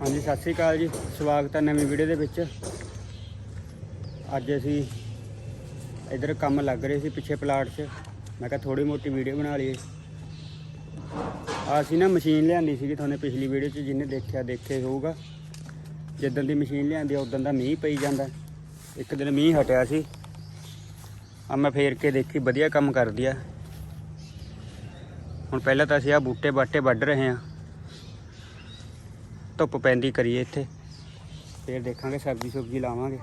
ਹਾਂਜੀ, ਸਤਿ ਸ੍ਰੀ ਅਕਾਲ ਜੀ। ਸਵਾਗਤ ਹੈ ਨਵੀਂ ਵੀਡੀਓ ਦੇ ਵਿੱਚ। ਅੱਜ ਅਸੀਂ ਇਧਰ ਕੰਮ ਲੱਗ ਰਹੇ ਸੀ ਪਿੱਛੇ ਪਲਾਟ 'ਚ। ਮੈਂ ਕਿਹਾ ਥੋੜੀ ਮੋਟੀ ਵੀਡੀਓ ਬਣਾ ਲਈਏ। ਆਹ ਅਸੀਂ ਨਾ ਮਸ਼ੀਨ ਲਿਆਂਦੀ ਸੀਗੀ ਤੁਹਾਨੂੰ ਪਿਛਲੀ ਵੀਡੀਓ 'ਚ, ਜਿਹਨੇ ਦੇਖਿਆ, ਦੇਖੇ ਹੋਊਗਾ। ਜਿੱਦਣ ਦੀ ਮਸ਼ੀਨ ਲਿਆਂਦੀ ਆ, ਉਦੋਂ ਦਾ ਮੀਂਹ ਪਈ ਜਾਂਦਾ। ਇੱਕ ਦਿਨ ਮੀਂਹ ਹਟਿਆ ਸੀ। ਆ ਮੈਂ ਫੇਰ ਕੇ ਦੇਖੀ, ਵਧੀਆ ਕੰਮ ਕਰਦੀ ਆ। ਹੁਣ ਪਹਿਲਾਂ ਤਾਂ ਅਸੀਂ ਆ ਬੂਟੇ ਬਾਟੇ ਵੱਢ ਰਹੇ ਹਾਂ। ਧੁੱਪ ਪੈਂਦੀ ਕਰੀਏ ਇੱਥੇ। ਫੇਰ ਦੇਖਾਂਗੇ ਸਬਜ਼ੀ ਸੁਬਜ਼ੀ ਲਾਵਾਂਗੇ।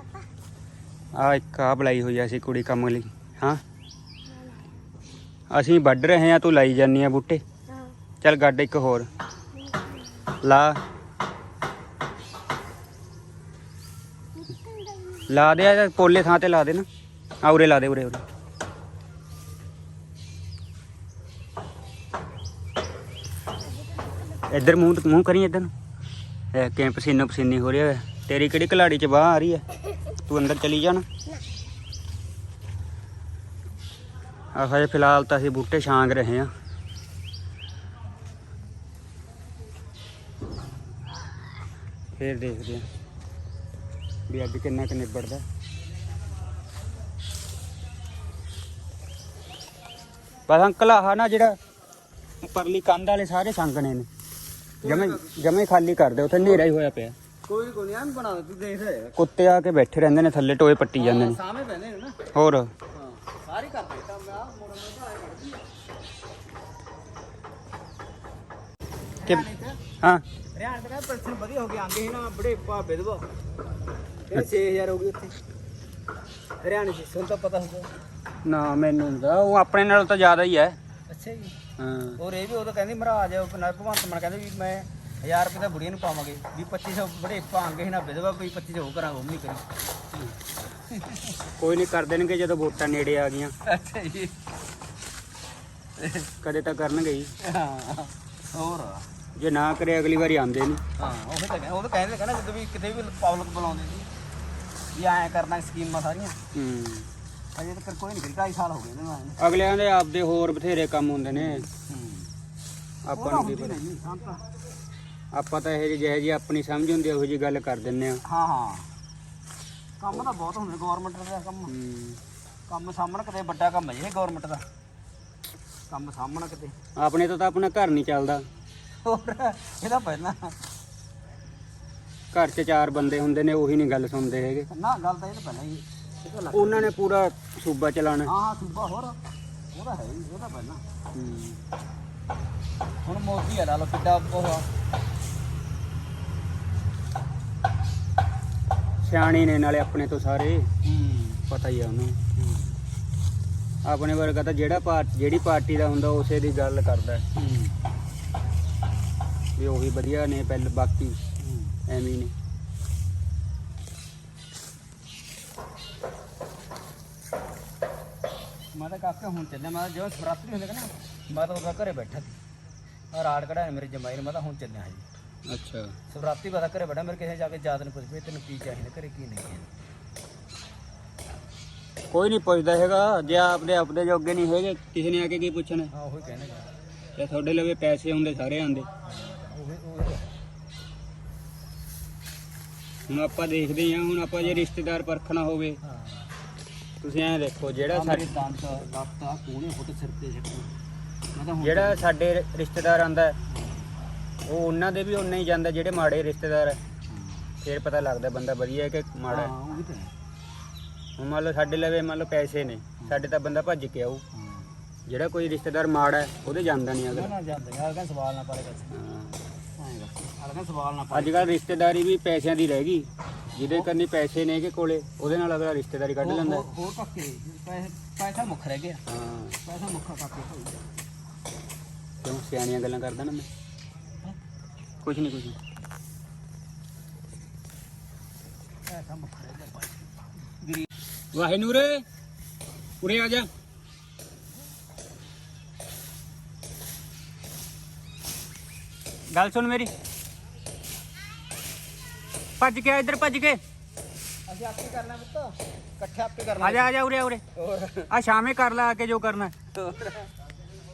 ਆ ਇੱਕ ਆ ਬੁਲਾਈ ਹੋਈ ਆ ਅਸੀਂ ਕੁੜੀ ਕੰਮ ਲਈ। ਹਾਂ? ਅਸੀਂ ਵੱਢ ਰਹੇ ਹਾਂ, ਤੂੰ ਲਾਈ ਜਾਨੀ ਆ ਬੂਟੇ। ਚੱਲ ਗੱਡ ਇੱਕ ਹੋਰ। ਲਾ। ਲਾ ਦੇ ਆ, ਪੋਲੇ ਥਾਂ ਤੇ ਲਾ ਦੇ ਨਾ। ਆ ਉਰੇ ਲਾ ਦੇ, ਉਰੇ ਉਰੇ। ਇੱਧਰ ਮੂੰਹ ਮੂੰਹ ਕਰੀ ਇੱਧਰ ਨੂੰ। ਇਹ ਕਿਵੇਂ ਪਸੀਨੋ ਪਸੀਨੀ ਹੋ ਰਿਹਾ ਤੇਰੀ ਕਿਹੜੀ ਕਲਾੜੀ ਚ ਬਾਹ ਆ ਰਹੀ ਹੈ? ਤੂੰ ਅੰਦਰ ਚਲੀ ਜਾ ਨਾ। ਆ ਹਜੇ ਫਿਲਹਾਲ ਤਾਂ ਅਸੀਂ ਬੂਟੇ ਛਾਂਗ ਰਹੇ ਹਾਂ। ਫੇਰ ਦੇਖਦੇ ਹਾਂ ਵੀ ਅੱਜ ਕਿੰਨਾ ਕੁ ਨਿਬੜਦਾ। ਬਸ ਅੰਕਲ, ਆਹ ਨਾ ਜਿਹੜਾ ਪਰਲੀ ਕੰਧ ਵਾਲੇ ਸਾਰੇ ਸੰਗਣੇ ਨੇ। ਜਮੇ ਜਮੇ ਖਾਲੀ ਕਰ ਦੇ ਉੱਥੇ ਹਨੇਰਾ ਹੀ ਹੋਇਆ ਪਿਆ। ਕੋਈ ਕੋਈ ਨਹੀਂ ਬਣਾ ਦੇ ਤੂੰ ਦੇਖ ਰਿਹਾ ਕੁੱਤੇ ਆ ਕੇ ਬੈਠੇ ਰਹਿੰਦੇ ਨੇ ਥੱਲੇ ਟੋਏ ਪੱਟੀ ਜਾਂਦੇ ਨੇ। ਸਾਹਮਣੇ ਨੇ ਨਾ। ਹੋਰ? ਹਾਂ ਸਾਰੀ ਕਰਦੇ ਤਾਂ ਮੈਂ ਆਹ ਮੋੜ ਮੋੜ ਆਏ ਕਰਦੀ ਕਿ ਹਾਂ। ਰਿਆਣ ਤੇ ਕਹਿੰਦਾ ਪਰਸਨ ਵਧੀਆ ਹੋ ਕੇ ਆਂਦੇ ਸੀ ਨਾ ਬੜੇ ਭਾਬੇ ਦਵਾ ਇਹ 6000 ਹੋ ਗਈ ਉੱਥੇ। ਹਰਿਆਣੇ ਚ ਸੁਣ ਤਾਂ ਪਤਾ ਹੁੰਦਾ ਨਾ ਮੈਨੂੰ ਪਤਾ, ਉਹ ਆਪਣੇ ਨਾਲ ਤਾਂ ਜ਼ਿਆਦਾ ਹੀ ਹੈ। ਅੱਛਾ ਜੀ। ਹਾਂ। ਔਰ ਇਹ ਵੀ ਉਦੋਂ ਕਹਿੰਦੀ ਮਹਾਰਾਜ ਨਾਲ ਭਗਵੰਤ ਮਾਨ ਕਹਿੰਦੇ ਵੀ ਮੈਂ 1000 ਰੁਪਏ ਦਾ ਬੁੜੀਆਂ ਨੂੰ ਪਾਵਾਂਗੇ ਵੀ 2500 ਬੜੇ ਭਾਂਗੇ ਸੀ ਨਾ ਵਿਧਵਾ ਕੋਈ 2500 ਉਹ ਕਰਾਂਗੇ ਉਹ ਵੀ ਨਹੀਂ ਕਰੀ। ਕੋਈ ਨਹੀਂ ਕਰ ਦੇਣਗੇ ਜਦੋਂ ਵੋਟਾਂ ਨੇੜੇ ਆ ਗਈਆਂ। ਅੱਛਾ ਜੀ। ਕਦੇ ਤਾਂ ਕਰਨਗੇ ਹੀ। ਹਾਂ ਹੋਰ? ਜੇ ਨਾ ਕਰੇ ਅਗਲੀ ਵਾਰੀ ਆਉਂਦੇ ਨਹੀਂ। ਹਾਂ ਉਹ ਤਾਂ ਕਹਿੰਦੇ ਉਹ ਤਾਂ ਕਹਿੰਦੇ ਕਹਿੰਦਾ ਜਦੋਂ ਵੀ ਕਿਤੇ ਵੀ ਪਬਲਿਕ ਬੁਲਾਉਂਦੇ ਸੀ ਵੀ ਐਂ ਕਰਨਾ ਸਕੀਮਾਂ ਸਾਰੀਆਂ। ਹੂੰ। ਅਜੇ ਤੱਕ ਕੋਈ ਨਹੀਂ ਕਰੀ 2.5 ਸਾਲ ਹੋ ਗਏ ਇਹਨਾਂ ਨੂੰ ਅਗਲਿਆਂ ਦੇ ਆਪਦੇ ਹੋਰ ਬਥੇਰੇ ਕੰਮ ਹੁੰਦੇ ਨੇ। ਆਪਾਂ ਨੂੰ ਕੀ ਪਤਾ। ਆਪਾਂ ਤਾਂ ਇਹ ਜਿਹੇ ਜੀ ਆਪਣੀ ਸਮਝ ਹੁੰਦੀ ਉਹੋ ਜੀ ਗੱਲ ਕਰ ਦਿੰਨੇ ਆ। ਹਾਂ ਹਾਂ। ਕੰਮ ਤਾਂ ਬਹੁਤ ਹੁੰਦੇ ਗਵਰਨਮੈਂਟ ਦਾ ਕੰਮ। ਹੂੰ। ਕੰਮ ਸਾਹਮਣ ਕਿਤੇ ਵੱਡਾ ਕੰਮ ਹੈ ਇਹ ਗਵਰਨਮੈਂਟ ਦਾ। ਕੰਮ ਸਾਹਮਣ ਕਿਤੇ। ਆਪਣੇ ਤੋਂ ਤਾਂ ਆਪਣਾ ਘਰ ਨਹੀਂ ਚੱਲਦਾ। ਹੋਰ ਇਹਦਾ ਪਹਿਲਾਂ। ਘਰ 'ਚ ਚਾਰ ਬੰਦੇ ਹੁੰਦੇ ਨੇ ਉਹੀ ਨਹੀਂ ਗੱਲ ਸੁਣਦੇ ਹੈਗੇ। ਨਾ ਗੱਲ ਤਾਂ ਇਹ ਤਾਂ ਪਹਿਲਾਂ ਹੀ ਉਹਨਾਂ ਨੇ ਪੂਰਾ ਸੂਬਾ ਚਲਾਉਣਾ ਹਾਂ ਹਾਂ ਸੂਬਾ ਹੋਰ। ਉਹਦਾ ਹੈ ਹੀ ਉਹਦਾ ਪਹਿਲਾਂ। ਹੁਣ ਮੋਦੀ ਆ ਲਾ ਲਓ ਕਿੱਡਾ ਉਹ ਆ। ਸਿਆਣੇ ਨੇ ਨਾਲੇ ਆਪਣੇ ਤੋਂ ਸਾਰੇ। ਹੂੰ। ਪਤਾ ਹੀ ਆ ਉਹਨੂੰ। ਆਪਣੇ ਵਰਗਾ ਤਾਂ ਜਿਹੜਾ ਪਾਰਟੀ ਜਿਹੜੀ ਪਾਰਟੀ ਦਾ ਹੁੰਦਾ ਉਸੇ ਦੀ ਗੱਲ ਕਰਦਾ ਵੀ ਉਹੀ ਵਧੀਆ ਨੇ ਪਹਿਲ ਬਾਕੀ ਐਵੇਂ ਹੀ ਨੇ। ਤਾਂ ਕਾਕਾ ਹੁਣ ਚੱਲਿਆ ਮੈਂ ਤਾਂ ਜਦੋਂ ਸਵਰਾਤਰੀ ਹੁੰਦੇ ਕਹਿੰਦਾ ਮੈਂ ਤਾਂ ਉਹਦਾ ਘਰੇ ਬੈਠਾ ਆ ਰਾੜ ਕਢਾਇਆ ਮੇਰੇ ਜਮਾਈ ਨੇ ਮੈਂ ਤਾਂ ਹੁਣ ਚੱਲਿਆ ਜੀ ਅੱਛਾ। ਸਵਰਾਤਰੀ ਪਤਾ ਘਰੇ ਬੈਠਾ ਮੇਰੇ ਕਿਸੇ ਜਾ ਕੇ ਯਾਦ ਨਹੀਂ ਪੁੱਛ ਵੀ ਤੈਨੂੰ ਕੀ ਚਾਹੀਦਾ ਘਰੇ ਕੀ ਨਹੀਂ ਹੈ। ਕੋਈ ਨਹੀਂ ਪੁੱਛਦਾ ਹੈਗਾ ਜੇ ਆਪਦੇ ਆਪਦੇ ਜੋਗੇ ਨਹੀਂ ਹੈਗੇ ਕਿਸੇ ਨੇ ਆ ਕੇ ਕੀ ਪੁੱਛਣਾ? ਹਾਂ ਉਹੀ ਗਾ। ਜੇ ਤੁਹਾਡੇ ਲਵੇ ਪੈਸੇ ਹੁੰਦੇ ਸਾਰੇ ਆਂਦੇ ਉਹੀ ਉਹੀ ਹੁਣ ਆਪਾਂ ਦੇਖਦੇ ਹਾਂ ਹੁਣ ਆਪਾਂ ਜੇ ਰਿਸ਼ਤੇਦਾਰ ਪਰਖਣਾ ਹੋਵੇ। ਹਾਂ। ਤੁਸੀਂ ਐਂ ਦੇਖੋ ਜਿਹੜਾ ਸਾਡੇ ਦੰਦ ਲੱਤਾਂ ਕੋਣੇ ਫੁੱਟ ਸਿਰ ਤੇ ਹੁਣ ਜਿਹੜਾ ਸਾਡੇ ਰਿਸ਼ਤੇਦਾਰ ਆਂਦਾ ਉਹ ਉਹਨਾਂ ਦੇ ਵੀ ਉਨਾ ਹੀ ਜਾਂਦਾ ਜਿਹੜੇ ਮਾੜੇ ਰਿਸ਼ਤੇਦਾਰ ਹੈ। ਫਿਰ ਪਤਾ ਲੱਗਦਾ ਬੰਦਾ ਵਧੀਆ ਹੈ ਕਿ ਮਾੜਾ ਹੈ। ਹਾਂ ਉਹੀ ਤਾਂ ਹੈ। ਹੁਣ ਮੰਨ ਲਓ ਸਾਡੇ ਲਵੇ ਮੰਨ ਲਓ ਪੈਸੇ ਨੇ ਸਾਡੇ ਤਾਂ ਬੰਦਾ ਭੱਜ ਕੇ ਆਊ। ਹਾਂ। ਜਿਹੜਾ ਕੋਈ ਰਿਸ਼ਤੇਦਾਰ ਮਾੜਾ ਹੈ ਉਹਦੇ ਜਾਂਦਾ ਨਹੀਂ ਨਾ ਅਗਰ। ਨਾ ਜਾਂਦੇ ਯਾਰ ਕਹਿੰਦਾ ਸਵਾਲ ਨਾ ਪਾਲੇ ਕਰ। ਆਏਗਾ ਅਲਗਾ ਸਵਾਲ ਨਾ ਅੱਜ ਕੱਲ ਰਿਸ਼ਤੇਦਾਰੀ ਵੀ ਪੈਸਿਆਂ ਦੀ ਰਹਿ ਗਈ। ਜਿਹਦੇ ਕੰਨੀ ਪੈਸੇ ਨੇ ਕਿ ਕੋਲੇ ਉਹਦੇ ਨਾਲ ਅਗਲਾ ਰਿਸ਼ਤੇਦਾਰੀ ਕੱਢ ਲੈਂਦਾ। ਹੋਰ- ਹੋਰ ਧੱਕੇ ਪੈਸੇ ਪੈਸਾ ਮੁੱਖ ਰਹਿ ਗਿਆ। ਹਾਂ। ਪੈਸਾ ਮੁੱਖਾ ਕਾਕੇ ਹੋਈ ਕਿਉਂ ਸਿਆਣੀਆਂ ਗੱਲਾਂ ਕਰਦਾ ਨਾ ਮੈਂ? ਕੁਝ ਨਹੀਂ ਕੁਝ ਨਹੀਂ ਪੈਸਾ ਮੁੱਖ ਰਹਿ ਗਿਆ ਭਾਈ। ਗਰੀਬ ਵਾਹੇ ਨੂਰੇ ਉਰੇ ਆ ਜਾ। ਗੱਲ ਸੁਣ ਮੇਰੀ। ਭੱਜ ਕੇ ਆ ਇੱਧਰ ਭੱਜ ਕੇ ਅਸੀਂ ਆਪੇ ਕਰਨਾ ਪੁੱਤ ਇਕੱਠੇ ਆਪੇ ਕਰਨਾ ਆ ਜਾ ਆ ਜਾ ਉਰੇ ਆ ਉਰੇ ਹੋਰ ਆ ਸ਼ਾਮੇ ਕਰ ਲਾ ਆ ਕੇ ਜੋ ਕਰਨਾ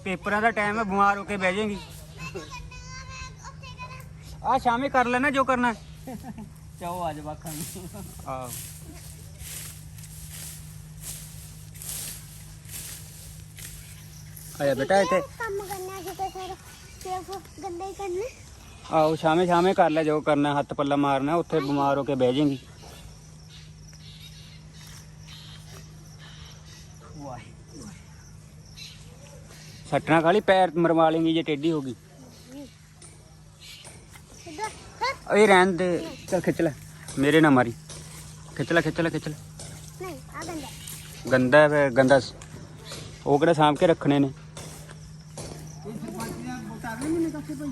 ਪੇਪਰਾਂ ਦਾ ਟਾਈਮ ਹੈ ਬਿਮਾਰ ਹੋ ਕੇ ਬਹਿ ਜਾਏਗੀ ਆ ਸ਼ਾਮੇ ਕਰ ਲੈਣਾ ਜੋ ਕਰਨਾ ਚਾਓ ਅੱਜ ਵਾਖਾਂ ਨੂੰ ਆਹ ਆਇਆ ਬੇਟਾ ਇੱਥੇ ਕੰਮ ਕਰਨਾ ਸੀ ਤੇ ਫਿਰ ਸਿਰਫ ਗੰਦੇ ਹੀ ਕਰਨੇ ਆਓ ਸ਼ਾਮੇ ਸ਼ਾਮੇ ਕਰ ਲੈ, ਜੋ ਕਰਨਾ, ਹੱਥ ਪੱਲਾ ਮਾਰਨਾ, ਉੱਥੇ ਬਿਮਾਰ ਹੋ ਕੇ ਬਹਿ ਜਾਏਗੀ। ਵਾਹ ਸੱਟਣਾ ਖਾਲੀ ਪੈਰ ਮਰਵਾ ਲੇਂਗੀ ਜੇ ਟੇਢੀ ਹੋ ਗਈ। ਸਿੱਧਾ ਹਾਂ ਓਏ, ਰਹਿਣ ਦੇ। ਚੱਲ ਖਿੱਚ ਲੈ। ਮੇਰੇ ਨਾ ਮਾਰੀ। ਖਿੱਚ ਲੈ ਖਿੱਚ ਲੈ ਖਿੱਚ ਲੈ। ਨਹੀਂ ਆ ਗੰਦਾ ਗੰਦਾ ਹੈ ਫਿਰ ਗੰਦਾ ਸ- ਉਹ ਕਿਹੜਾ ਸਾਂਭ ਕੇ ਰੱਖਣੇ ਨੇ? ਇਹ ਸਰਪੰਚ ਦਾ ਵੋਟ ਅਗਲੇ ਮਹੀਨੇ ਕੱਥੇ ਪਈ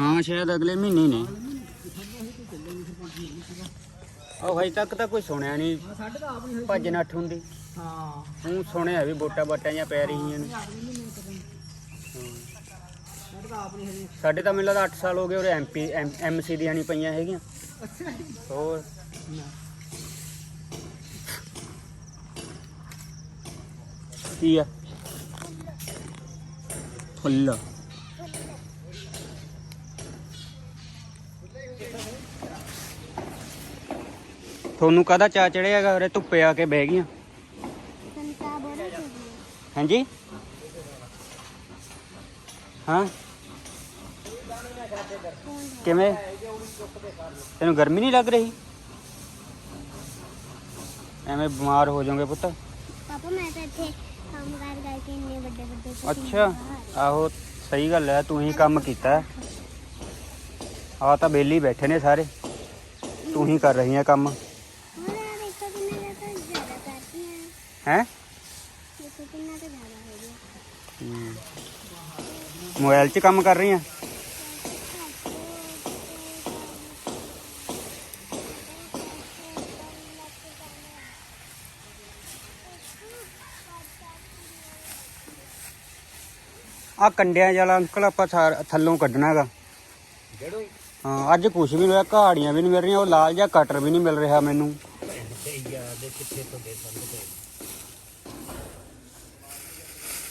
ਹਾਂ, ਸ਼ਾਇਦ ਅਗਲੇ ਮਹੀਨੇ ਨੇ। ਉਹ ਹਜੇ ਤੱਕ ਤਾਂ ਕੋਈ ਸੁਣਿਆ ਨਹੀਂ। ਸਾਡੇ ਤਾਂ ਆਪ ਨਹੀਂ ਭੱਜ ਨੱਠ ਹੁੰਦੀ। ਹਾਂ ਹੁਣ ਸੁਣਿਆ ਵੀ ਵੋਟਾਂ ਬਾਟਾਂ ਜਾਂ ਪੈ ਰਹੀਆਂ ਨੇ। ਸਾਡੇ ਤਾਂ ਆਪ ਨਹੀਂ ਹਜੇ ਸਾਡੇ ਤਾਂ ਮੈਨੂੰ ਲੱਗਦਾ 8 ਸਾਲ ਹੋ ਗਏ ਉਰੇ ਐਮਪੀ ਐਮਸੀ ਦੀਆਂ ਨਹੀਂ ਪਈਆਂ ਹੈਗੀਆਂ। ਅੱਛਾ ਹੋਰ। ਕੀ ਆ? ਫੁੱਲ। ਤੁਹਾਨੂੰ ਕਾਹਦਾ ਚਾ ਚੜਿਆਗਾ ਉਰੇ ਧੁੱਪੇ ਆ ਕੇ ਬਹਿ ਗਈਆਂ। ਸੰਤਾ ਬੜਾ ਚੁਗੀ ਹਾਂਜੀ? ਹਾਂ? ਕਿਵੇਂ? ਤੈਨੂੰ ਗਰਮੀ ਨਹੀਂ ਲੱਗ ਰਹੀ? ਐਵੇਂ ਬਿਮਾਰ ਹੋ ਜਾਓਗੇ ਪੁੱਤ। ਪਾਪਾ ਮੈਂ ਤਾਂ ਇੱਥੇ ਕੰਮ ਕਰ ਕਰਕੇ ਇੰਨੇ ਵੱਡੇ ਵੱਡੇ ਅੱਛਾ। ਆਹੋ ਸਹੀ ਗੱਲ ਹੈ ਤੂੰ ਹੀ ਕੰਮ ਕੀਤਾ। ਆ ਤਾਂ ਬੇਲੀ ਬੈਠੇ ਨੇ ਸਾਰੇ। ਤੂੰ ਹੀ ਕਰ ਰਹੀ ਹੈ ਕੰਮ ਹੋਰ ਆ ਦੇਖੋ ਕਿੰਨਾ ਜ਼ਿਆਦਾ ਜ਼ਿਆਦਾ ਕਰਦੀਆਂ ਹੈ? ਦੇਖੋ ਕਿੰਨਾ ਤਾਂ ਜ਼ਿਆਦਾ ਹੋ। ਗਿਆ ਮੋਬਾਈਲ 'ਚ ਕੰਮ ਕਰ ਰਹੀ ਹੈ ਆ ਕੰਡਿਆਂ ਵਾਲਾ ਅੰਕਲ ਆਪਾਂ ਸਾਰ- ਥੱਲੋਂ ਕੱਢਣਾ ਹੈਗਾ। ਜਿਹੜੋ ਹਾਂ ਅੱਜ ਕੁਝ ਵੀ ਨਹੀਂ ਹੋਇਆ ਕਹਾੜੀਆਂ ਵੀ ਨਹੀਂ ਮਿਲ ਰਹੀਆਂ ਉਹ ਲਾਲ ਜਿਹਾ ਕਟਰ ਵੀ ਨਹੀਂ ਮਿਲ ਰਿਹਾ ਮੈਨੂੰ।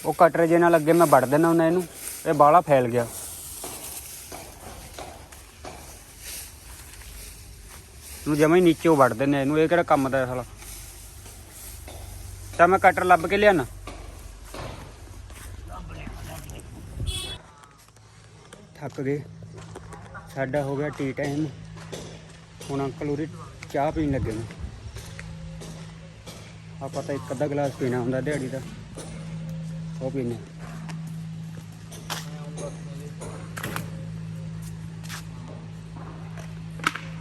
ਉਹ ਕਟਰ ਜੇ ਨਾਲ ਅੱਗੇ ਮੈਂ ਵੱਢ ਦੇਣਾ ਹੁੰਦਾ ਇਹਨੂੰ, ਇਹ ਬਾਹਲਾ ਫੈਲ ਗਿਆ। ਨੂੰ ਜਮਾ ਹੀ ਨੀਚੇ ਵੱਢ ਦਿੰਦੇ ਇਹਨੂੰ, ਇਹ ਕਿਹੜਾ ਕੰਮ ਦਾ ਸਾਲਾ? ਤਾਂ ਮੈਂ ਕਟਰ ਲੱਭ ਕੇ ਲਿਆਣਾ ਥੱਕ ਗਏ। ਸਾਡਾ ਹੋ ਗਿਆ ਟੀ ਟਾਈਮ ਹੁਣ ਅੰਕਲ ਉਰੇ ਚਾਹ ਪੀਣ ਲੱਗੇ ਨੇ। ਆਪਾਂ ਤਾਂ ਇੱਕ ਅੱਧਾ ਗਲਾਸ ਪੀਣਾ ਹੁੰਦਾ ਦਿਹਾੜੀ ਦਾ। ਪੀਨੇ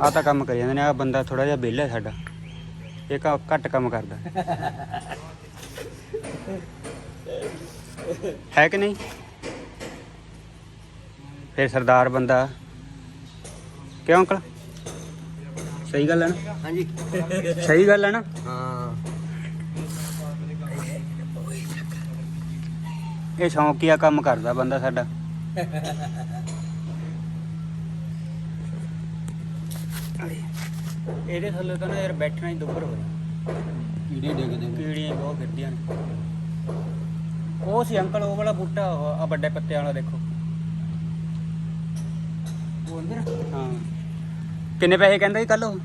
ਆ ਤਾਂ ਕੰਮ ਕਰੀ ਜਾਂਦੇ ਨੇ ਆ ਬੰਦਾ ਥੋੜਾ ਜਿਹਾ ਵਿਹਲਾ ਹੈ ਸਾਡਾ। ਇਹ ਕ- ਘੱਟ ਕੰਮ ਕਰਦਾ। ਹੈ ਕਿ ਨਹੀਂ? ਫਿਰ ਸਰਦਾਰ ਬੰਦਾ। ਕਿਉਂ ਅੰਕਲ? ਸਹੀ ਗੱਲ ਹੈ ਨਾ? ਹਾਂਜੀ। ਸਹੀ ਗੱਲ ਹੈ ਨਾ? ਹਾਂ। ਇਹ ਸ਼ੌਂਕੀਆ ਕੰਮ ਕਰਦਾ ਬੰਦਾ ਸਾਡਾ। ਇਹਦੇ ਥੱਲੇ ਤਾਂ ਨਾ ਯਾਰ ਬੈਠਣਾ ਹੀ ਦੁੱਬਰ ਹੋਇਆ ਕੀੜੇ ਡਿੱਗਦੇ ਨੇ ਕੀੜੀਆਂ ਬਹੁਤ ਫਿਰਦੀਆਂ ਨੇ। ਉਹ ਸੀ ਅੰਕਲ ਉਹ ਵਾਲਾ ਬੂਟਾ ਆ ਵੱਡੇ ਪੱਤਿਆਂ ਵਾਲਾ ਦੇਖੋ। ਉਹ ਅੰਦਰ? ਹਾਂ। ਕਿੰਨੇ ਪੈਸੇ ਕਹਿੰਦਾ ਸੀ ਕੱਲ ਉਹ?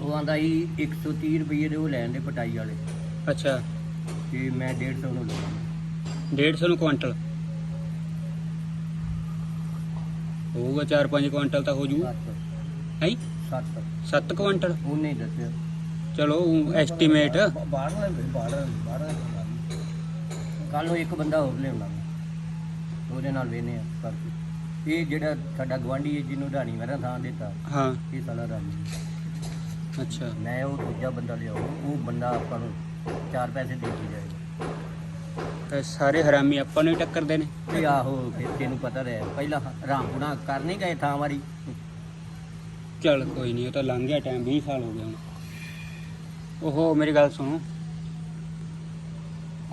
ਉਹ ਆਂਦਾ ਹੀ 130 ਰੁਪਏ ਦੇ ਉਹ ਲੈਣ ਦੇ ਪਟਾਈ ਵਾਲੇ। ਅੱਛਾ। ਤੇ ਮੈਂ 150 ਨੂੰ ਲਵਾਂ 150 ਨੂੰ ਕੁਆਂਟਲ? ਹੋਊਗਾ 4-5 ਕੁਆਂਟਲ ਤਾਂ ਹੋ ਜੂ 7 ਹੈ? 7 7 ਕੁਆਂਟਲ? ਉਹਨੇ ਹੀ ਦੱਸਿਆ। ਚਲੋ ਐਸਟੀਮੇਟ ਬਾਹਰ ਬਾਹਰ ਬਾਹਰ ਕੱਲ ਨੂੰ ਇੱਕ ਬੰਦਾ ਹੋਰ ਲਿਆਉਣਾ ਉਹਦੇ ਨਾਲ ਵੇਨੇ ਆ ਕਰਕੇ। ਇਹ ਜਿਹੜਾ ਸਾਡਾ ਗਵਾਂਢੀ ਹੈ ਜਿਹਨੂੰ ਢਾਣੀ ਮੇਰਾ ਥਾਂ ਦਿੱਤਾ ਹਾਂ। ਇਹ ਸਾਲਾ ਰਾਣੀ ਅੱਛਾ। ਮੈਂ ਉਹ ਦੂਜਾ ਬੰਦਾ ਲਿਆਉ ਉਹ ਬੰਦਾ ਆਪਾਂ ਨੂੰ ਚਾਰ ਪੈਸੇ ਦੇ ਕੇ ਜਾਏਗਾ ਤੇ ਸਾਰੇ ਹਰਾਮੀ ਆਪਾਂ ਨੂੰ ਹੀ ਟੱਕਰਦੇ ਨੇ। ਤੇ ਆਹੋ ਫਿਰ ਤੈਨੂੰ ਪਤਾ ਰਿਹਾ ਪਹਿਲਾਂ ਰਾਮਪੁਣਾ ਕਰ ਨਹੀਂ ਗਏ ਥਾਂ ਵਾਰੀ। ਚੱਲ ਕੋਈ ਨਹੀਂ ਉਹ ਤਾਂ ਲੰਘ ਗਿਆ ਟਾਈਮ 20 ਸਾਲ ਹੋ ਗਏ ਹੁਣ। ਓਹੋ ਮੇਰੀ ਗੱਲ ਸੁਣੋ।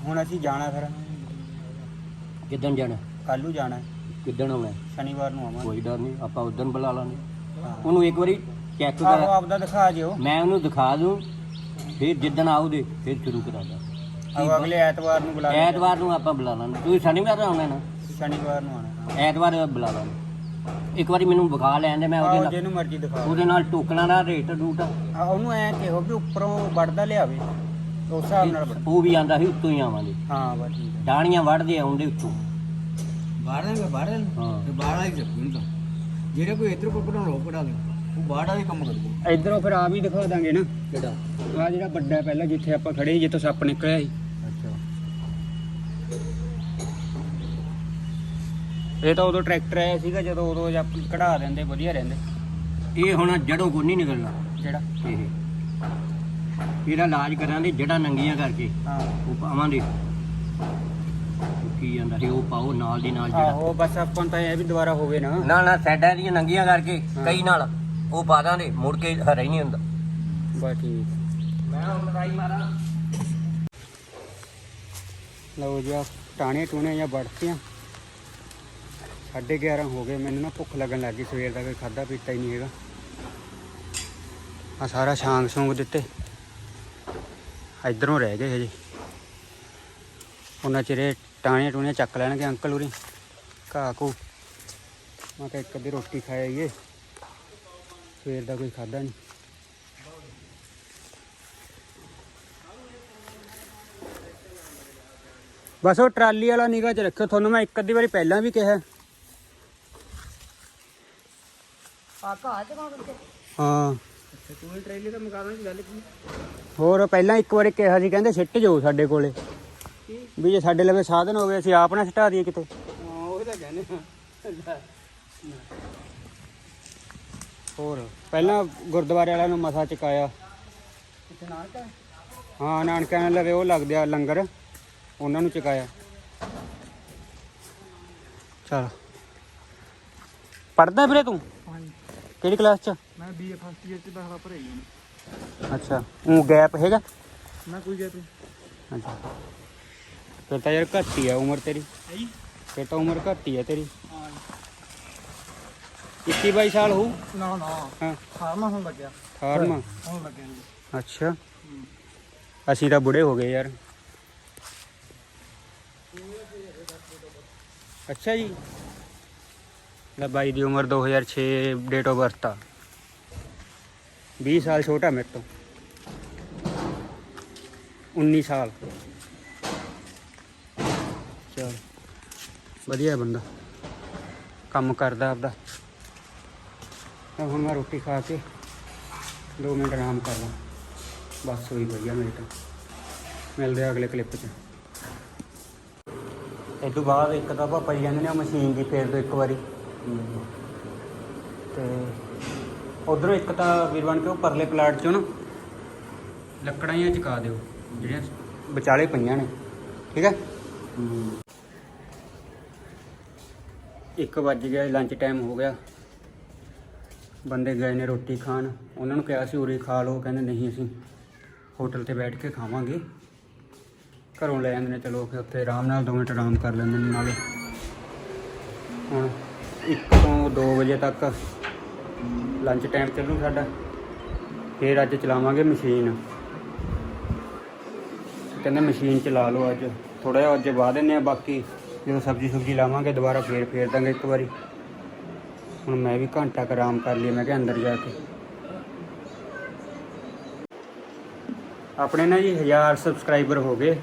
ਹੁਣ ਅਸੀਂ ਜਾਣਾ ਫਿਰ। ਕਿੱਦਣ ਜਾਣਾ? ਕੱਲ ਨੂੰ ਜਾਣਾ। ਹੈ, ਕਿੱਦਣ ਆਉਣਾ? ਸ਼ਨੀਵਾਰ ਨੂੰ ਆਵਾਂਗੇ। ਕੋਈ ਡਰ ਨਹੀਂ ਆਪਾਂ ਉਦੋਂ ਬੁਲਾ ਲਾਂਗੇ। ਉਹਨੂੰ ਇੱਕ ਵਾਰੀ ਚੈੱਕ ਆਹੋ ਕਰ। ਆਪਦਾ ਦਿਖਾ ਜਿਓ। ਮੈਂ ਉਹਨੂੰ ਦਿਖਾ ਦੂੰ। ਫਿਰ ਜਿੱਦਣ ਆਉਦੇ ਫਿਰ ਸ਼ੁਰੂ ਕਰਾਂਗਾ ਆਹੋ ਅਗਲੇ ਐਤਵਾਰ ਨੂੰ ਬੁਲਾ ਲਿਓ। ਐਤਵਾਰ ਨੂੰ ਆਪਾਂ ਬੁਲਾ ਲਾਂਗੇ। ਤੁਸੀਂ ਸ਼ਨੀਵਾਰ ਆਉਣਾ ਨਾ? ਸ਼ਨੀਵਾਰ ਨੂੰ ਆਣਾ ਐਤਵਾਰ ਬੁਲਾ ਲਾਂ ਇੱਕ ਵਾਰੀ ਮੈਨੂੰ ਵਿਖਾ ਲੈਣ ਦੇ ਮੈਂ ਉਹਦੇ ਆਹੋ ਨਾਲ ਜਿਹਨੂੰ ਮਰਜ਼ੀ ਦਿਖਾ ਉਹਦੇ ਨਾਲ ਟੋਕਣਾ ਦਾ ਰੇਟ ਰੂਟ। ਆ ਉਹਨੂੰ ਐ ਕਿਹੋ ਵੀ ਉੱਪਰੋਂ ਵੜਦਾ ਲਿਆਵੇ। ਉਸ ਹਿਸਾਬ ਨਾਲ ਵੜ ਉਹ ਵੀ ਆਂਦਾ ਸੀ ਉੱਤੋਂ ਹੀ ਆਵਾਂਗੇ। ਹਾਂ ਬਸ ਠੀਕ ਹੈ ਡਾਣੀਆਂ ਵੜਦੇ ਆਉਂਦੇ ਉੱਤੋਂ। ਬਾਹਰ ਦਾ ਬਾਹਰ ਹਾਂ। ਤੇ ਬਾਹਰ ਵਾਲੀ ਚੱਕੂ ਤਾਂ ਜਿਹੜੇ ਕੋਈ ਇਧਰ ਕੋਈ ਕਢਾਉਣਾ ਉਹ ਕਢਾ ਦੇ ਉਹ ਬਾਹਰ ਵਾਲੀ ਕੰਮ ਕਰੂਗਾ ਇਧਰੋਂ ਫਿਰ ਆ ਵੀ ਦਿਖਾ ਦਾਂਗੇ ਨਾ। ਕਿਹੜਾ? ਆ ਜਿਹੜਾ ਵੱਡਾ ਪਹਿਲਾਂ ਜਿੱਥੇ ਆਪਾਂ ਖੜੇ ਸੀ ਜਿੱਥੋਂ ਸੱਪ ਨਿਕਲਿਆ ਸੀ। ਅੱਛਾ। ਇਹ ਤਾਂ ਉਦੋਂ ਟਰੈਕਟਰ ਆਇਆ ਸੀਗਾ ਜਦੋਂ ਉਦੋਂ ਜਦ ਕਢਾ ਦਿੰਦੇ ਵਧੀਆ ਰਹਿੰਦੇ। ਇਹ ਹੁਣ ਜੜੋਂ ਕੋ ਨਹੀਂ ਨਿਕਲਣਾ। ਜਿਹੜਾ? ਇਹ। ਇਹਦਾ ਇਲਾਜ ਕਰਾਂਗੇ ਜੜਾਂ ਨੰਗੀਆਂ ਕਰਕੇ। ਹਾਂ। ਉਹ ਪਾਵਾਂਗੇ। ਕੀ ਜਾਂਦਾ ਸੀ ਉਹ ਪਾਓ ਨਾਲ ਦੀ ਨਾਲ ਜਿਹੜਾ। ਆਹੋ ਬਸ ਆਪਾਂ ਨੂੰ ਤਾਂ ਇਹ ਵੀ ਦੁਬਾਰਾ ਹੋਵੇ ਨਾ। ਨਾ ਨਾ ਸਾਈਡਾਂ ਦੀਆਂ ਨੰਗੀਆਂ ਕਰਕੇ ਹਾਂ। ਕਈ ਨਾਲ। ਉਹ ਪਾ ਦਾਂਗੇ ਮੁੜ ਕੇ ਹਰਾ ਹੀ ਨਹੀਂ ਹੁੰਦਾ। ਬਸ ਠੀਕ ਮੈਂ ਹੁਣ ਲੜਾਈ ਮਾਰਾਂ। ਲਓ ਜੀ ਆ ਟਾਣੇ ਟੂਣੇ ਜਾਂ ਵੜਤੀਆਂ ਸਾਢੇ 11 ਹੋ ਗਏ ਮੈਨੂੰ ਨਾ ਭੁੱਖ ਲੱਗਣ ਲੱਗ ਗਈ ਸਵੇਰ ਦਾ ਕੋਈ ਖਾਦਾ ਪੀਤਾ ਹੀ ਨਹੀਂ ਹੈਗਾ। ਆ ਸਾਰਾ ਛਾਂਗ ਸੂੰਗ ਦਿੱਤੇ। ਇਧਰੋਂ ਰਹਿ ਗਏ ਹਜੇ। ਉਹਨਾਂ ਚਿਰੇ ਟਾਣੇ ਟੂਣੇ ਚੱਕ ਲੈਣਗੇ ਅੰਕਲ ਉਰੀ। ਘਾਹ ਕੋ ਮੈਂ ਕਿਹਾ ਇੱਕ ਅੱਧੀ ਰੋਟੀ ਖਾ ਆਈਏ। ਸਵੇਰ ਦਾ ਕੋਈ ਖਾਦਾ ਨਹੀਂ। ਬਸ ਉਹ ਟਰਾਲੀ ਵਾਲਾ ਨਿਗਾਹ 'ਚ ਰੱਖਿਓ ਤੁਹਾਨੂੰ ਮੈਂ ਇੱਕ ਅੱਧੀ ਵਾਰੀ ਪਹਿਲਾਂ ਵੀ ਕਿਹਾ। ਹਾਂ। ਤੂੰ ਟ੍ਰੇਲੇ ਤਾਂ ਮੁਕਾ ਦਾਂ ਗੱਲ ਕੀ? ਹੋਰ ਪਹਿਲਾਂ ਇੱਕ ਵਾਰੀ ਕਿਹਾ ਸੀ ਕਹਿੰਦੇ ਸਿੱਟ ਜਾਓ ਸਾਡੇ ਕੋਲੇ। ਵੀ ਜੇ ਸਾਡੇ ਲਵੇ ਸਾਧਨ ਹੋਵੇ ਅਸੀਂ ਆਪ ਨਾ ਸਿਟਾ ਦਈਏ ਕਿਤੇ। ਹਾਂ ਉਹ ਤਾਂ ਕਹਿੰਦੇ ਹਾਂ ਹੋਰ ਪਹਿਲਾਂ ਗੁਰਦੁਆਰੇ ਵਾਲਿਆਂ ਨੂੰ ਮਸਾ ਚਕਾਇਆ ਨਾਲ ਤਾਂ ਹਾਂ? ਨਾਨਕਿਆਂ ਲਵੇ ਉਹ ਲੱਗਦੇ ਆ ਲੰਗਰ ਉਹਨਾਂ ਨੂੰ ਚਕਾਇਆ ਚਲ। ਪੜਦਾ ਵੀਰੇ ਤੂੰ? ਹਾਂਜੀ। ਕਿਹੜੀ ਕਲਾਸ 'ਚ? ਮੈਂ ਬੀਏ ਫਸਟ ਇਅਰ ਚ ਦਾਖਲਾ ਭਰਿਆ ਜੀ ਅੱਛਾ ਉਹ ਗੈਪ ਹੈਗਾ? ਮੈਂ ਕੋਈ ਗਿਆ ਤੂੰ ਅੱਛਾ। ਫਿਰ ਤਾਂ ਯਾਰ ਘੱਟ ਹੀ ਆ ਉਮਰ ਤੇਰੀ। ਹੈ ਜੀ? ਫਿਰ ਤਾਂ ਉਮਰ ਘੱਟ ਹੀ ਆ ਤੇਰੀ। ਹਾਂ 21 22 ਸਾਲ ਹੋਊ? ਨਾ ਨਾ। ਹਾਂ। ਫਾਰਮਾ ਹੋਣ ਲੱਗਿਆ। 18 ਹੋਣ ਲੱਗਿਆ ਜੀ। ਅੱਛਾ। ਅਸੀਂ ਤਾਂ ਬੁੜੇ ਹੋ ਗਏ ਯਾਰ। ਅੱਛਾ ਜੀ। ਲੈ ਬਾਈ ਦੀ ਉਮਰ 2006 ਡੇਟ ਆਫ ਬਰਥ ਆ। 20 ਸਾਲ ਛੋਟਾ ਮੇਰੇ ਤੋਂ। 19 ਸਾਲ। ਚਲ। ਵਧੀਆ ਬੰਦਾ। ਕੰਮ ਕਰਦਾ ਆਪਦਾ। ਤਾਂ ਹੁਣ ਮੈਂ ਰੋਟੀ ਖਾ ਕੇ 2 ਮਿੰਟ ਆਰਾਮ ਕਰ ਲਾਂ। ਬਸ ਹੋਈ ਵਧੀਆ ਮੇਰੇ ਤਾਂ। ਮਿਲਦੇ ਆ ਅਗਲੇ ਕਲਿੱਪ 'ਚ। ਇਹ ਤੋਂ ਬਾਅਦ ਇੱਕ ਤਾਂ ਪਾਪਾ ਜੀ ਕਹਿੰਦੇ ਨੇ ਮਸ਼ੀਨ ਦੀ ਫੇਰ ਦੋ ਇੱਕ ਵਾਰੀ। ਤੇ ਉਧਰੋਂ ਇੱਕ ਤਾਂ ਵੀਰ ਬਣ ਕੇ ਉਹ ਪਰਲੇ ਪਲਾਟ 'ਚੋਂ ਨਾ ਲੱਕੜਾਂ ਹੀ ਚੁਕਾ ਦਿਓ ਜਿਹੜੀਆਂ ਵਿਚਾਲੇ ਪਈਆਂ ਨੇ। ਠੀਕ ਹੈ। ਇੱਕ ਵੱਜ ਗਿਆ ਲੰਚ ਟਾਈਮ ਹੋ ਗਿਆ। ਬੰਦੇ ਗਏ ਨੇ ਰੋਟੀ ਖਾਣ, ਉਹਨਾਂ ਨੂੰ ਕਿਹਾ ਸੀ ਉਰੇ ਖਾ ਲਓ, ਕਹਿੰਦੇ ਨਹੀਂ ਅਸੀਂ ਹੋਟਲ ਤੇ ਬੈਠ ਕੇ ਖਾਵਾਂਗੇ। ਘਰੋਂ ਲੈ ਜਾਂਦੇ ਨੇ, ਚਲੋ ਫਿਰ ਉੱਥੇ ਆਰਾਮ ਨਾਲ ਦੋ ਮਿੰਟ ਆਰਾਮ ਕਰ ਲੈਂਦੇ ਨੇ ਨਾਲੇ। ਹੁਣ 1 ਤੋਂ 2 ਵਜੇ ਤੱਕ ਲੰਚ ਟਾਈਮ ਚੱਲੂ ਸਾਡਾ। ਫਿਰ ਅੱਜ ਚਲਾਵਾਂਗੇ ਮਸ਼ੀਨ। ਕਹਿੰਦੇ ਮਸ਼ੀਨ ਚਲਾ ਲਓ ਅੱਜ। ਥੋੜਾ ਜਿਹਾ ਅੱਜ ਵਾਹ ਦਿੰਦੇ ਆ ਬਾਕੀ ਜਦੋਂ ਸਬਜ਼ੀ ਸੁਬਜ਼ੀ ਲਾਵਾਂਗੇ, ਦੁਬਾਰਾ ਫੇਰ ਫੇਰ ਦਾਂਗੇ ਇੱਕ ਵਾਰੀ। ਹੁਣ ਮੈਂ ਵੀ ਘੰਟਾ ਕੁ ਆਰਾਮ ਕਰ ਲਿਆ ਮੈਂ ਕਿਹਾ ਅੰਦਰ ਜਾ ਕੇ। ਆਪਣੇ ਨਾ ਜੀ 1000 ਸਬਸਕ੍ਰਾਈਬਰ ਹੋ ਗਏ।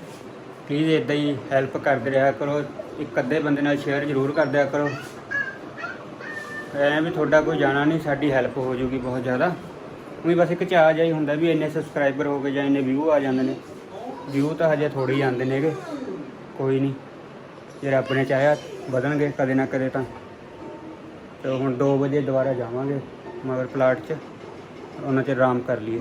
ਪਲੀਜ਼ ਇਦਾਂ ਹੀ ਹੈਲਪ ਕਰਦੇ ਰਿਹਾ ਕਰੋ, ਇੱਕ ਅੱਧੇ ਬੰਦੇ ਨਾਲ ਸ਼ੇਅਰ ਜ਼ਰੂਰ ਕਰ ਦਿਆ ਕਰੋ। ਐਂ ਵੀ ਤੁਹਾਡਾ ਕੋਈ ਜਾਣਾ ਨਹੀਂ, ਸਾਡੀ ਹੈਲਪ ਹੋ ਜੂਗੀ ਬਹੁਤ ਜ਼ਿਆਦਾ। ਉਹੀ ਬਸ ਇੱਕ ਚਾਹ ਜਿਹਾ ਹੀ ਹੁੰਦਾ ਵੀ ਇੰਨੇ ਸਬਸਕ੍ਰਾਈਬਰ ਹੋ ਗਏ ਜਾਂ ਇੰਨੇ ਵਿਊ ਆ ਜਾਂਦੇ ਨੇ। ਵਿਊ ਤਾਂ ਹਜੇ ਥੋੜੇ ਹੀ ਆਉਂਦੇ ਨੇਗੇ। ਕੋਈ ਨਹੀਂ, ਜੇ ਰੱਬ ਨੇ ਚਾਹਿਆ, ਵਧਣਗੇ ਕਦੇ ਨਾ ਕਦੇ ਤਾਂ। ਤੇ ਹੁਣ 2 ਵਜੇ ਦੁਬਾਰਾ ਜਾਵਾਂਗੇ ਮਗਰ ਪਲਾਟ 'ਚ। ਉਹਨਾਂ 'ਚ ਆਰਾਮ ਕਰ ਲਈਏ।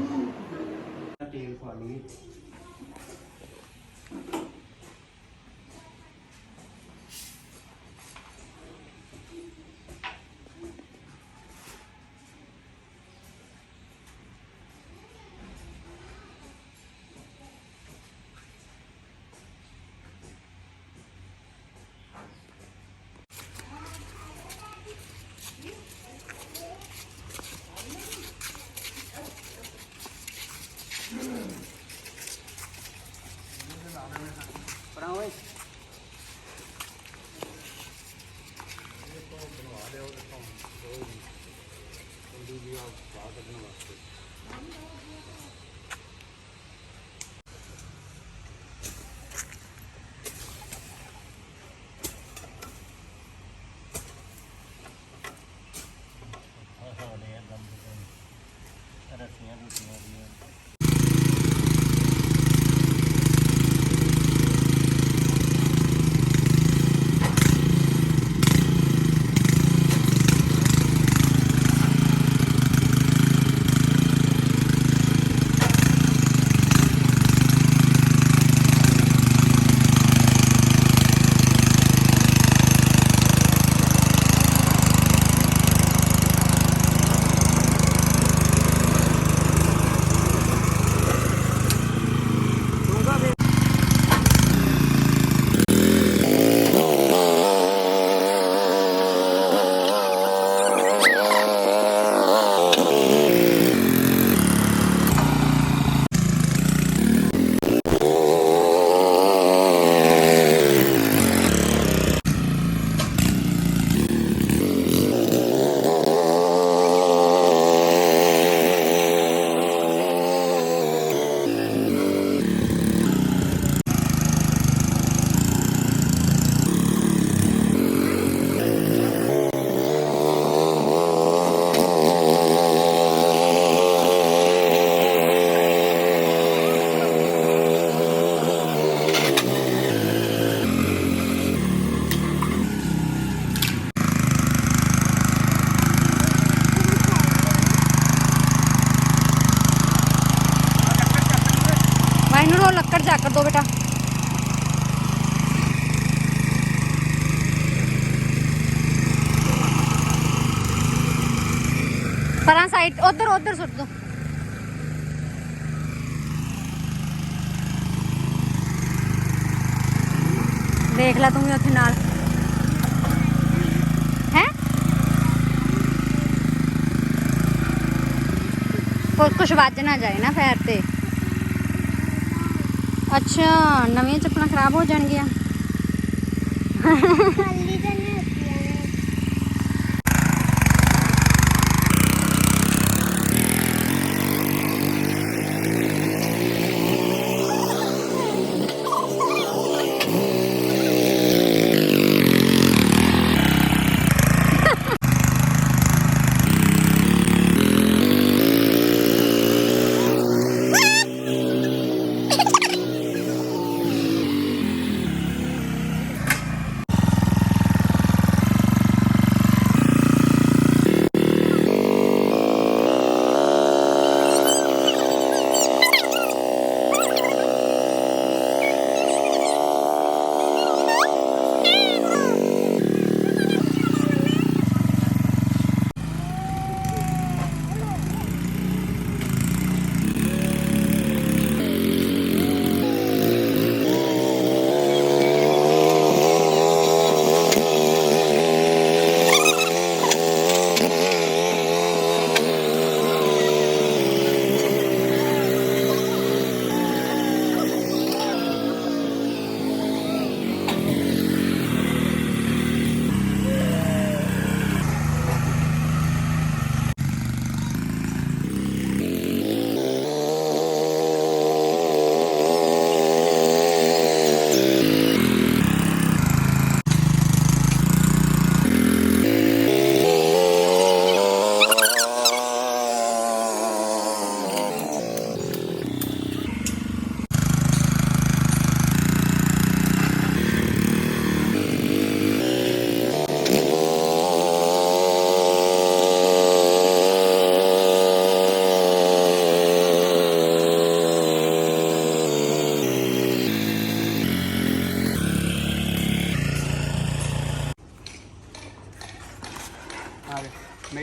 ਪਰਾਂ ਸਾਈਡ ਉਧਰ ਉਧਰ ਸੁੱਟ ਦੋ ਦੇਖ ਲੈ ਤੂੰ ਵੀ ਉੱਥੇ ਨਾਲ ਹੈ ਕੁਝ ਕੁਝ ਵੱਜ ਨਾ ਜਾਏ ਨਾ ਫੈਰ ਤੇ ਅੱਛਾ ਨਵੀਆਂ ਚੱਪਲਾਂ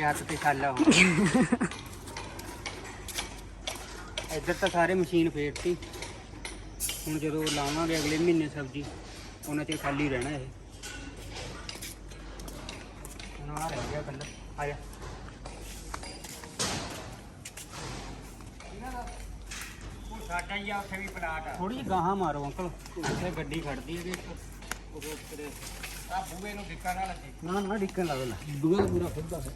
ਹੱਥ ਤੇ ਛਾਲਾ ਹੋ ਇੱਧਰ ਤਾਂ ਸਾਰੇ ਮਸ਼ੀਨ ਫੇਰਤੀ। ਹੁਣ ਜਦੋਂ ਲਾਵਾਂਗੇ ਅਗਲੇ ਮਹੀਨੇ ਸਬਜ਼ੀ, ਉਹਨਾਂ ਤੇ ਖਾਲੀ ਰਹਿਣਾ ਇਹ। ਹੁਣ ਆ ਰਹਿ ਗਿਆ ਕੱਲਾ। ਆ ਜਾ। ਸਾਡਾ ਹੀ ਆ, ਉੱਥੇ ਵੀ ਪਲਾਟ ਆ। ਥੋੜੀ ਜਿਹੀ ਗਾਹਾਂ ਮਾਰੋ ਅੰਕਲ। ਉੱਥੇ ਗੱਡੀ ਖੜਦੀ ਹੈ ਉਹ ਤੇਰੇ ਆ ਬੂਵੇ ਨੂੰ ਡਿੱਕਾ ਨਾ ਲੱਗੇ। ਨਾ ਨਾ ਡਿੱਕਣ ਲੱਗ ਲੈ। ਪੂਰਾ ਖੁੱਲਦਾ ਹੈ।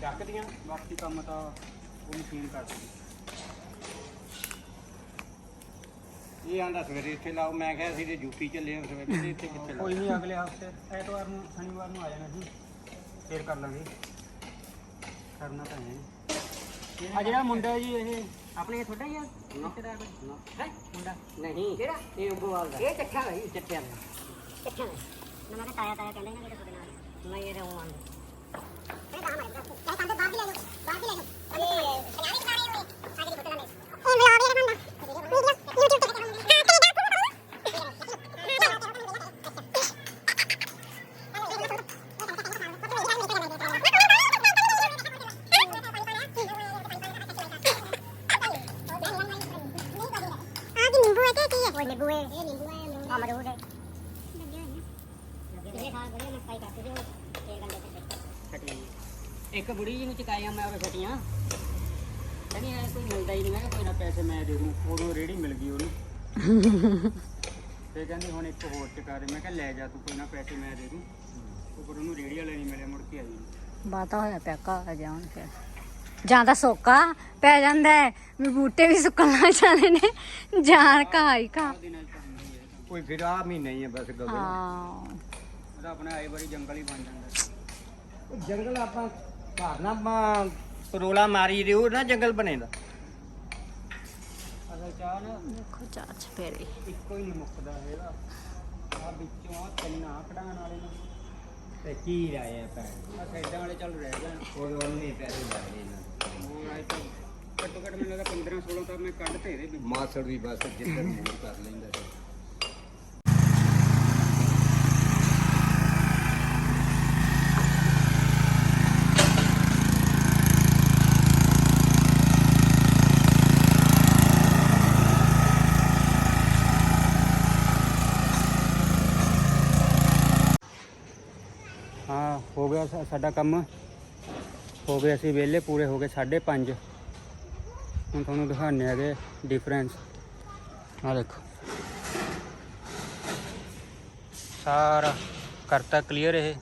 ਚੱਕਦੀਆਂ। ਬਾਕੀ ਕੰਮ ਤਾਂ ਉਹ ਮਸ਼ੀਨ ਕਰਦੀ ਇਹ ਆਂਦਾ ਸਵੇਰੇ ਇੱਥੇ ਲਾਓ ਮੈਂ ਕਿਹਾ ਅਸੀਂ ਤੇ ਯੂਪੀ ਚੱਲੇ ਹਾਂ ਸਵੇਰੇ ਤੇ ਇੱਥੇ ਕਿੱਥੇ ਕੋਈ ਨਹੀਂ ਅਗਲੇ ਹਫ਼ਤੇ ਐਤਵਾਰ ਨੂੰ ਸ਼ਨੀਵਾਰ ਨੂੰ ਆ ਜਾਣਾ ਸੀ ਫੇਰ ਕਰ ਲਾਂਗੇ। ਕਰਨਾ ਤਾਂ ਹੈ ਆ ਜਿਹੜਾ ਮੁੰਡਾ ਜੀ ਇਹ ਆਪਣੇ ਥੋੜਾ ਹੀ ਆ? ਰਿਸ਼ਤੇਦਾਰ ਹੈ? ਮੁੰਡਾ? ਨਹੀਂ ਕਿਹੜਾ? ਇਹ ਉਗਵਾਲ ਦਾ। ਇਹ ਚੱਠਾ ਹੈ ਚੱਠਿਆਂ ਦਾ ਕਿੱਥੇ ਨੇ ਨਾ ਮੈਂ ਤਾਇਆ ਤਾਇਆ ਕਹਿੰਦੇ ਨੇ ਕਿ ਤੁਹਾਡੇ ਨਾਲ ਮੈਂ ਇੱਕ ਬੁੜੀ ਜੀ ਨੂੰ ਚਕਾਈਆਂ ਮੈਂ ਉਹ ਛਟੀਆਂ ਕਹਿੰਦੀ ਐ ਕੋਈ ਮਿਲਦਾ ਹੀ ਨਹੀਂ ਮੈਂ ਕਿਹਾ ਕੋਈ ਨਾ ਪੈਸੇ ਮੈਂ ਦੇ ਦੂੰ। ਉਦੋਂ ਰੇੜੀ ਮਿਲ ਗਈ ਉਹਨੂੰ। ਤੇ ਕਹਿੰਦੀ ਹੁਣ ਇੱਕ ਹੋਰ ਚਕਾ ਦੇ। ਮੈਂ ਕਿਹਾ ਲੈ ਜਾ ਤੂੰ ਕੋਈ ਨਾ ਪੈਸੇ ਮੈਂ ਦੇ ਦੂੰ। ਉਹ ਪਰ ਉਹਨੂੰ ਰੇੜੀ ਵਾਲੇ ਨਹੀਂ ਮਿਲੇ ਮੁੜ ਕੇ ਆਈ ਬਾਤਾ ਹੋਇਆ ਪਿਆ ਘਾ ਜਾਣ ਫਿਰ। ਜਾਂ ਤਾਂ ਸੋਕਾ ਪੈ ਜਾਂਦਾ ਹੈ ਵੀ ਬੂਟੇ ਵੀ ਸੁੱਕਣ ਲੱਗ ਜਾਂਦੇ ਨੇ। ਜਾਣ ਘਾ ਹੀ। ਕੋਈ ਫਿਰ ਆ ਮਹੀਨਾ ਹੀ ਹੈ ਬਸ ਗਗਨ। ਹਾਂ। ਉਹਦਾ ਆਪਣਾ ਆਏ ਵਾਰੀ ਜੰਗਲ ਹੀ ਬਣ ਜਾਂਦਾ। ਜੰਗਲ ਆਪਾਂ ਘਰ ਨਾ ਆਪਾਂ ਪਰੋਲਾ ਮਾਰੀ ਰਿਓ ਨਾ ਜੰਗਲ ਬਣੇਦਾ ਅਸਲ ਚਾਹ ਨਾ ਦੇਖੋ ਚਾਚ ਫੇਰੇ ਇੱਕੋ ਹੀ ਨਹੀਂ ਮੁੱਕਦਾ ਹੈਗਾ। ਆ ਵਿੱਚੋਂ ਆ ਤਿੰਨ ਆ ਕਢਾਉਣ ਵਾਲੇ ਨੇ। ਤੇ ਕੀ ਰਾਇਆ ਭੈਣ ਆ ਸਾਈਡਾਂ ਵਾਲੇ ਚੱਲ ਰਹਿ ਗਏ ਉਹ ਉਹਨੇ ਪੈਸੇ ਲੱਗਦੇ ਨਾ ਹੋਰ ਆਏ ਤਾਂ ਘੱਟੋ ਘੱਟ ਮੈਨੂੰ ਲੱਗਦਾ 15 16 ਤਾਂ ਮੈਂ ਕੱਢ ਤੇ ਇਹਦੇ ਮਾਸੜ ਵੀ ਬਸ ਜਿੱਧਰ ਮੂਡ ਕਰ ਲੈਂਦਾ। ਹਾਂ, ਹੋ ਗਿਆ ਸਾ- ਸਾਡਾ ਕੰਮ। ਹੋ ਗਏ ਅਸੀਂ ਵਿਹਲੇ, ਪੂਰੇ ਹੋ ਗਏ 5:30 ਹੁਣ ਤੁਹਾਨੂੰ ਦਿਖਾਣੇ ਹੈਗੇ ਡਿਫਰੈਂਸ ਆ ਦੇਖੋ। ਸਾਰਾ ਕਰਤਾ ਕਲੀਅਰ ਇਹ।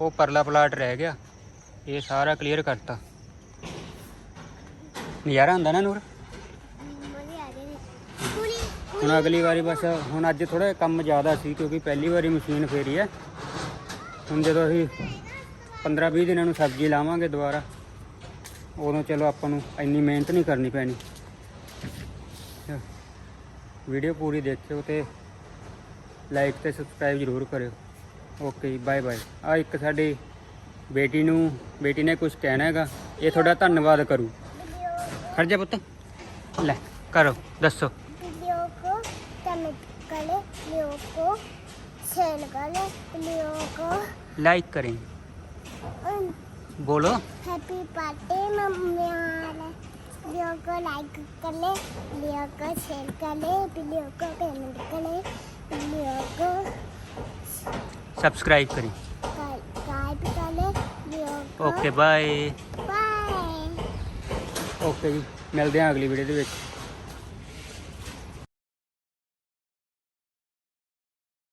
ਉਹ ਪਰਲਾ ਪਲਾਟ ਰਹਿ ਗਿਆ। ਇਹ ਸਾਰਾ ਕਲੀਅਰ ਕਰਤਾ। ਨਜ਼ਾਰਾ ਹੁੰਦਾ ਨਾ ਨੂਰ? ਮੋਲੀ ਆ ਗਏ ਨੇ ਪੂਰੀ ਹੁਣ ਅਗਲੀ ਵਾਰੀ ਬਸ, ਹੁਣ ਅੱਜ ਥੋੜਾ ਕੰਮ ਜ਼ਿਆਦਾ ਸੀ, ਕਿਉਂਕਿ ਪਹਿਲੀ ਵਾਰੀ ਮਸ਼ੀਨ ਫੇਰੀ ਹੈ। ਹੁਣ ਜਦੋਂ ਅਸੀਂ 15-20 ਦਿਨਾਂ ਨੂੰ ਸਬਜ਼ੀ ਲਾਵਾਂਗੇ ਦੁਬਾਰਾ, ਉਦੋਂ ਚਲੋ ਆਪਾਂ ਨੂੰ ਇੰਨੀ ਮਿਹਨਤ ਨਹੀਂ ਕਰਨੀ ਪੈਣੀ। ਵੀਡੀਓ ਪੂਰੀ ਦੇਖਿਓ ਤੇ ਲਾਈਕ ਤੇ ਸਬਸਕ੍ਰਾਈਬ ਜ਼ਰੂਰ ਕਰਿਓ। ਓਕੇ ਜੀ ਬਾਏ ਬਾਏ ਆ ਇੱਕ ਸਾਡੀ ਬੇਟੀ ਨੂੰ, ਬੇਟੀ ਨੇ ਕੁਝ ਕਹਿਣਾ ਹੈਗਾ, ਇਹ ਤੁਹਾਡਾ ਧੰਨਵਾਦ ਕਰੂ। ਖੜ ਜਾ ਪੁੱਤ। ਲੈ, ਕਰੋ, ਦੱਸੋ। शेयर करें वीडियो को लाइक करें बोलो हैप्पी बर्थडे मम्मी वीडियो को लाइक कर ले वीडियो को शेयर कर ले वीडियो को कमेंट कर ले वीडियो को सब्सक्राइब करें सब्सक्राइब कर ले वीडियो को ਓਕੇ ਬਾਏ बाय ਓਕੇ ਜੀ ਮਿਲਦੇ ਹਾਂ ਅਗਲੀ ਵੀਡੀਓ ਦੇ ਵਿੱਚ